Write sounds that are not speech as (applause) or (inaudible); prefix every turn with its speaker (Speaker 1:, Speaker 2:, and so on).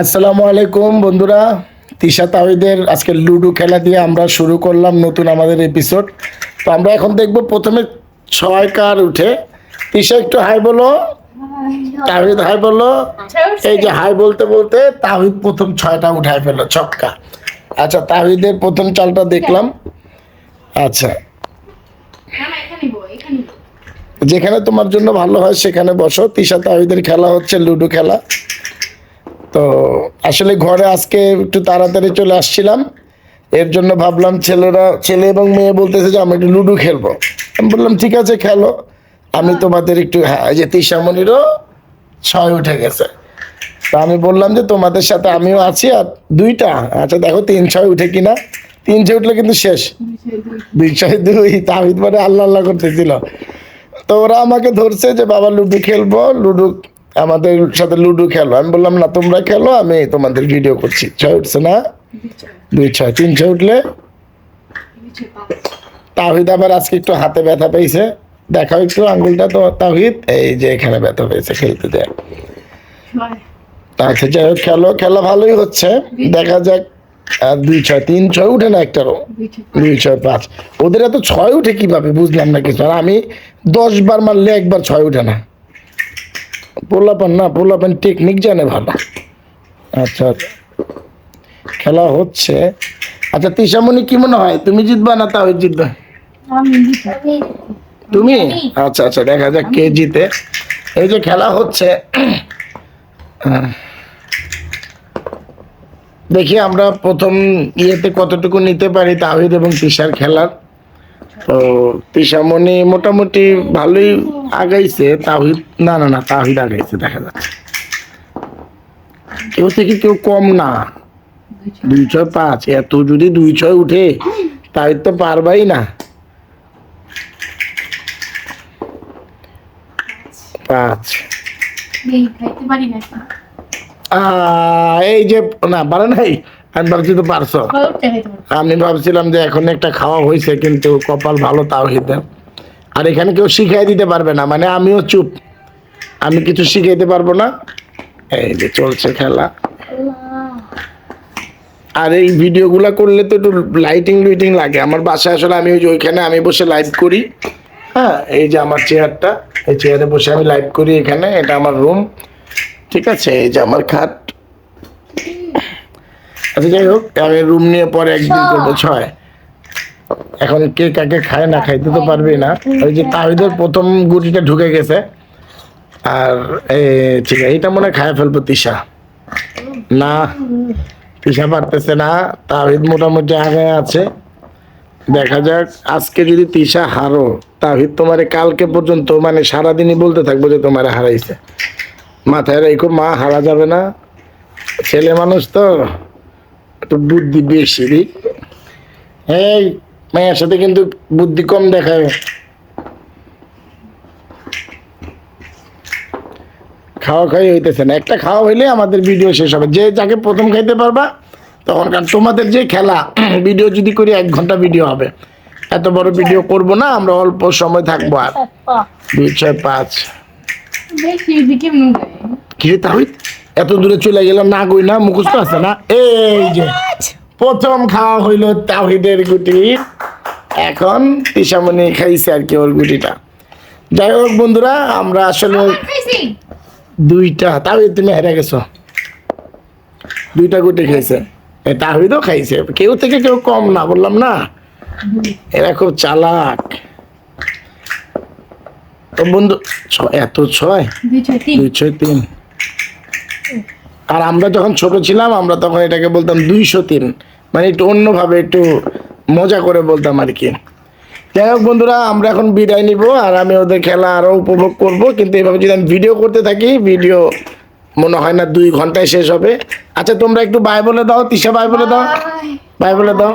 Speaker 1: আসসালামু আলাইকুম, বন্ধুরা। তিশা তাহিদের আজকে লুডো খেলা দিয়ে আমরা শুরু করলাম নতুন আমাদের এপিসোড তো আমরা এখন দেখব প্রথমে ছয় কার উঠে। তিশা, একটু হাই বলো। তাহিদ হাই বলো। এই যে হাই বলতে বলতে তাহিদ প্রথম ছয়টা উঠাই ফেলো ছক্কা। আচ্ছা তাহিদের প্রথম চালটা দেখলাম। আচ্ছা। যেখানে তোমার জন্য ভালো হয় সেখানে বসো। তিশা তাহিদের খেলা হচ্ছে লুডো খেলা। তো আসলে ঘরে আজকে একটু তাড়াতাড়ি চলে আসছিলাম। এর জন্য ভাবলাম ছেলেরা, ছেলে এবং মেয়ে বলতেছে যে আমি একটু লুডো খেলব। আমি বললাম, ঠিক আছে, খেলো। আমি তোমাদের একটু হ্যাঁ যে তিশামণিরও ছয় উঠে গেছে। তা আমি বললাম যে তোমাদের সাথে আমিও আছি আর দুইটা। আচ্ছা দেখো, তিন ছয় উঠে কিনা। তিন ছয় উঠলে কিন্তু শেষ। দুই ছয় দুই তাহিদ মানে আল্লাহ আল্লাহ করতেছিল। তো ওরা আমাকে ধরছে যে, বাবা, লুডো খেলব। লুডো আমাদের সাথে লুডো খেলো। আমি বললাম, না, তোমরা খেলো, আমি তোমাদের ভিডিও করছি। ছয় উঠছে না? দুই ছয়, তিন ছয় উঠলে? তাহিদ আবার আজকে একটু হাতে ব্যথা পেয়েছে। দেখাও একটু আঙ্গুলটা তো, তাহিদ, এই যে এখানে ব্যথা পেয়েছে খেলতে দেয়। আচ্ছা যাই হোক, খেলো, খেলা ভালোই হচ্ছে। দেখা যাক, আর দুই ছয়, তিন ছয় উঠে না একটারও দুই ছয়, পাঁচ। ওদের এত ছয় উঠে কীভাবে? বুঝলাম না কিছু। আর আমি দশ বার মারলে একবার ছয় উঠে না। পোলাপান না পোলাপান টেকনিক জানে ভালো। আচ্ছা খেলা হচ্ছে। আচ্ছা তিশামণি কি মনে হয়? তুমি জিতবা না তাও জিতবে? তুমি? আচ্ছা আচ্ছা দেখা যাক কে জিতে। এই যে খেলা হচ্ছে। দেখি আমরা প্রথম ইয়েতে কতটুকু নিতে পারি তাহিদ এবং তিশার খেলার। তো তিশামণি মোটামুটি ভালোই আগাইছে তাহিদ না না না তাহিদ আগাইছে দেখা যাচ্ছে কেউ থেকে কেউ কম না। দুই ছয় পাঁচ এত যদি দুই ছয় উঠে তাই তো পারবাই না। পাঁচ। এই যে না পারে নাই। আমি ভাবছি তো পারছ। আমি ভাবছিলাম যে এখন একটা খাওয়া হয়েছে, কিন্তু কপাল ভালো তাও হিতে। আর এখানে কেউ শিখাই দিতে পারবে না মানে আমিও চুপ। আমি কিছু শিখাইতে পারব না। এই যে চলছে খেলা। আর এই ভিডিওগুলো করলে তো একটু লাইটিং লুইটিং লাগে। আমার বাসায় আসলে আমি ওই যে ওইখানে আমি বসে লাইভ করি। হ্যাঁ এই যে আমার চেয়ারটা এই চেয়ারে বসে আমি লাইভ করি এখানে। এটা আমার রুম ঠিক আছে, এই যে আমার খাট। আচ্ছা যাই হোক আমি রুম নিয়ে পরে একদিন করব ছয়। এখন কে কাকে খায় না খাইতে তো পারবি না। ওই যে তাহিদের প্রথম গুটিটা ঢুকে গেছে। আর ঠিক আছে এটা মনে খায় ফেলব তিশা। না তিশা পারতেছে না তাহিদ মোটামুটি আগে আছে। দেখা যাক আজকে যদি তিশা হারো তাহিদ তোমারে কালকে পর্যন্ত মানে সারাদিনই বলতে থাকব যে তোমারে হারাইছে। মাথায় রেখো মা হারা যাবে না। ছেলে মানুষ তো। একটু বুদ্ধি বেশি রে। এই মেয়ের সাথে কিন্তু বুদ্ধি কম দেখায়। খাওয়া খাই হইতেছে না। একটা খাওয়া হইলে আমাদের ভিডিও শেষ হবে। যে যাকে প্রথম খাইতে পারবা তখন কারণ তোমাদের যে খেলা (clears throat) ভিডিও যদি করি এক ঘণ্টা ভিডিও হবে। এত বড় ভিডিও করব না আমরা অল্প সময় থাকব আর। দুই ছয় পাঁচ। কি রে তাহিদ? এত দূরে চলে গেলাম না গই না মুখস্থ আছে না? এই যে প্রথম খাওয়া হইল তাহিদের গুটি। এখন তিসামণি খাইছে আর কি ওর গুটিটা। যাই হোক বন্ধুরা আমরা আসলে দুইটা তাহিদ তুমি হেরে গেছো। দুইটা গুটি খাইছে। তাহিদও খাইছে। কেউ থেকে কেউ কম না বললাম না। এরা খুব চালাক। তো বন্ধু এত ছয়? দুই ছয় তিন। আর আমরা যখন ছোট ছিলাম আমরা তখন এটাকে বলতাম দুইশো তিন। মানে একটু অন্যভাবে একটু মজা করে বলতাম আর কি। যাই হোক বন্ধুরা আমরা এখন বিদায় নিব আর আমি ওদের খেলা আরও উপভোগ করব। কিন্তু এভাবে যদি আমি ভিডিও করতে থাকি ভিডিও মনে হয় না দুই ঘন্টায় শেষ হবে। আচ্ছা তোমরা একটু বাই বলে দাও তিশা বাই বলে দাও। বাই বলে দাও।